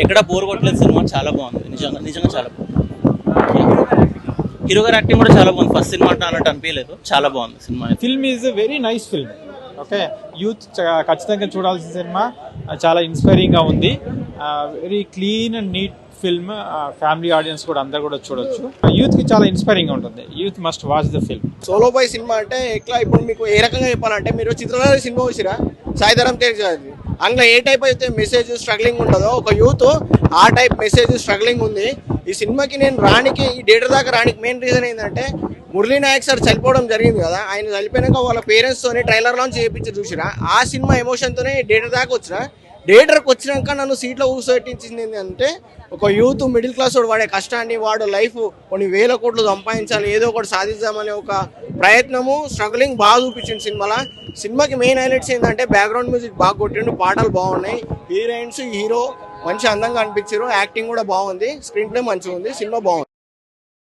ఎక్కడ బోర్ కొట్టలేదు సినిమా చాలా బాగుంది. నిజంగా నిజంగా చాలా బాగుంది. హీరో గారి యాక్టింగ్ కూడా చాలా బాగుంది. ఫస్ట్ సినిమా అంటే అన్నట్టు అనిపించలేదు. చాలా బాగుంది cinema film is very nice film okay youth చ- ఖచ్చితంగా చూడాల్సిన సినిమా. చాలా ఇన్స్పైరింగ్గా ఉంది. Very clean and neat film family audience కూడా అందరు కూడా చూడొచ్చు. యూత్కి చాలా ఇన్స్పైరింగ్ ఉంటుంది. Youth must watch the film solo boy cinema అంటే ఎట్లా ఇప్పుడు మీకు ఏ రకంగా చెప్పాలంటే మీరు చిత్రనాథ సినిమా చూసిరా? సాయిధరం తేజ్ అందులో ఏ టైప్ అయితే మెసేజ్ స్ట్రగ్లింగ్ ఉంటుందో ఒక యూత్ ఆ టైప్ మెసేజ్ స్ట్రగ్లింగ్ ఉంది. ఈ సినిమాకి నేను రానికి ఈ డేటర్ దాకా రానికి మెయిన్ రీజన్ ఏంటంటే మురళీ నాయక్ సార్ చనిపోవడం జరిగింది కదా. ఆయన చనిపోయినాక వాళ్ళ పేరెంట్స్తోనే ట్రైలర్ లాంచ్ చేయించి చూసిరా. ఆ సినిమా ఎమోషన్తోనే డేటర్ దాకా వచ్చిన డేటర్కి వచ్చినాక నన్ను సీట్లో కూర్చోబెట్టించింది ఏంటంటే ఒక యూత్ మిడిల్ క్లాస్ వాడు వాడే కష్టాన్ని వాడు లైఫ్ కొన్ని వేల కోట్లు సంపాదించాలి ఏదో ఒకటి సాధిద్దామనే ఒక ప్రయత్నము స్ట్రగ్లింగ్ బాగా చూపించింది సినిమాలో. సినిమాకి మెయిన్ హైలైట్స్ ఏంటంటే బ్యాక్గ్రౌండ్ మ్యూజిక్ బాగా కొట్టిండు పాటలు బాగున్నాయి. హీరోయిన్స్ హీరో మంచి అందంగా అనిపించారు యాక్టింగ్ కూడా బాగుంది స్క్రీన్ ప్లే మంచిగా ఉంది సినిమా బాగుంది.